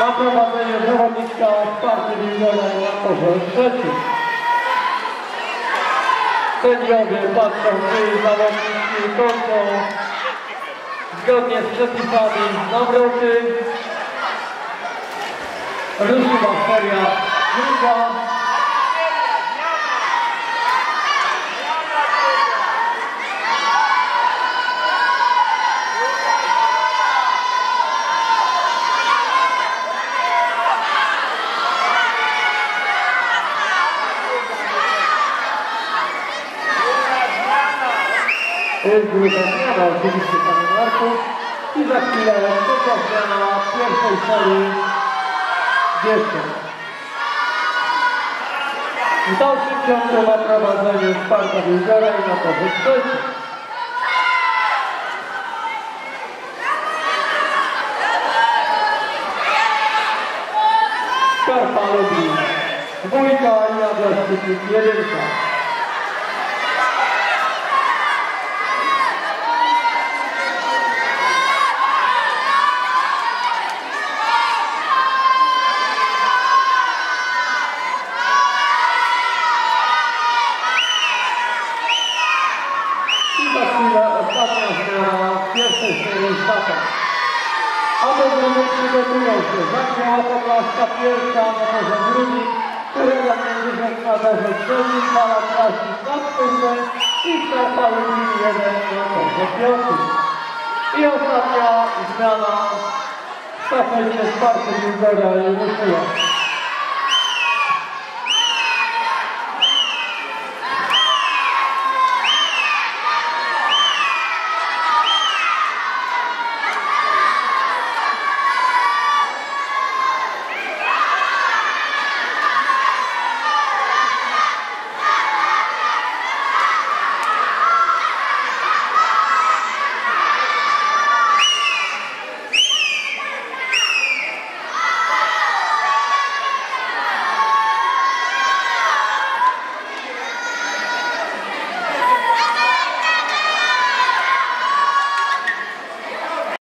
na prowadzenie zawodnika w partii milioner Orzeł III. Sędziowie patrzą, czy zawodnicy kończą zgodnie z przepisami nawroty. Ruszyła seria druga. To druga zmiana oczywiście panie Marku. I za chwilę trzecia zmiana pierwszej serii dziewczyn. W dalszym ciągu na prowadzeniu Sparta Wilgora i na torze trzeci. Skarpa Lublin. Dwójka i Adriastyk jedynka. I za chwilę ostatnia zmiana w pierwszej serii stata. A do drugiej przygotują się Zagrzała Podlaska pierwsza, na torze drugim, Kurela Międzyrzec na torze trzecim, Fala Krasnik na czwórce i Skarpa Lublin jeden na torze piątym. I ostatnia zmiana w stafecie Sparty Wilgora i Ruszyła.